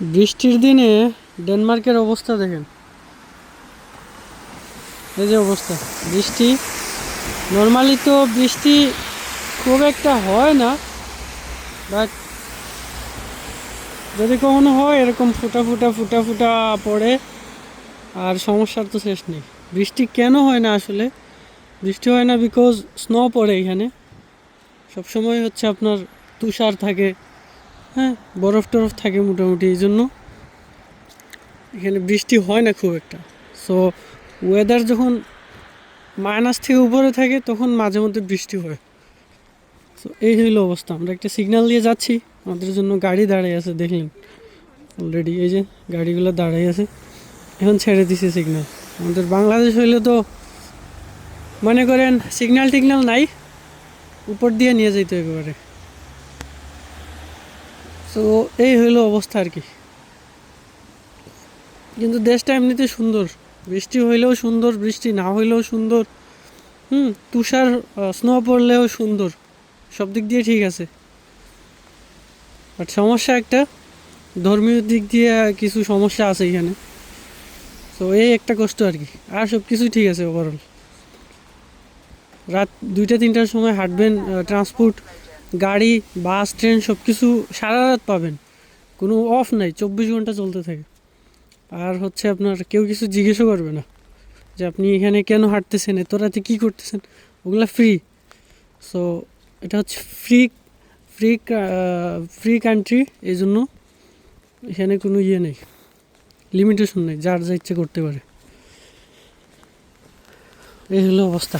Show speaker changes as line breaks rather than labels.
বৃষ্টির দিনে ডেনমার্কের অবস্থা দেখেন। এই যে অবস্থা, বৃষ্টি। নর্মালি তো বৃষ্টি খুব একটা হয় না বাট যদি কখনো হয়, এরকম ফুটা ফুটা ফুটা ফুটা পড়ে, আর সমস্যার তো শেষ নেই। বৃষ্টি কেন হয় না আসলে? বৃষ্টি হয় না বিকজ স্নো পড়ে এখানে। সবসময় হচ্ছে আপনার তুষার থাকে হ্যাঁ বরফ টরফ থাকে মোটামুটি এই জন্য। এখানে বৃষ্টি হয় না খুব একটা। সো ওয়েদার যখন মাইনাস থেকে উপরে থাকে, তখন মাঝে মধ্যে বৃষ্টি হয়। তো এই হইল অবস্থা। আমরা একটা সিগন্যাল দিয়ে যাচ্ছি। আমাদের জন্য গাড়ি দাঁড়িয়ে আছে, দেখলেন? অলরেডি এই যে গাড়িগুলো দাঁড়িয়ে আছে। এখন ছেড়ে দিছে সিগন্যাল আমাদের বাংলাদেশ হইলে তো মনে করেন সিগন্যাল টিগন্যাল নাই। উপর দিয়ে নিয়ে যেত একেবারে। তো এই হইল অবস্থা আর কি। কিন্তু দেশটা এমনিতে সুন্দর। বৃষ্টি হইলেও সুন্দর, বৃষ্টি না হইলেও সুন্দর। হুম, তুষার স্নো পড়লেও সুন্দর। সব দিক দিয়ে ঠিক আছে। বাট সমস্যা একটা, ধর্মীয় দিক দিয়ে কিছু সমস্যা আছে এখানে। তো এই একটা কষ্ট আর কি। আর সব কিছুই ঠিক আছে ওভারঅল রাত দুইটা, তিনটার সময় হাঁটবেন ট্রান্সপোর্ট গাড়ি, বাস, ট্রেন সব কিছু সারা রাত পাবেন। কোনো অফ নাই, চব্বিশ ঘণ্টা চলতে থাকে। আর হচ্ছে আপনার কেউ কিছু জিজ্ঞেসও করবে না। যে আপনি এখানে কেন হাঁটতেছেন, এত রাতে কী করতেছেন? ওগুলো ফ্রি সো এটা হচ্ছে ফ্রি ফ্রি ফ্রি কান্ট্রি এই জন্য এখানে কোনো ইয়ে নেই। লিমিটেশন নেই, যার যা ইচ্ছে করতে পারে। এই হলো অবস্থা।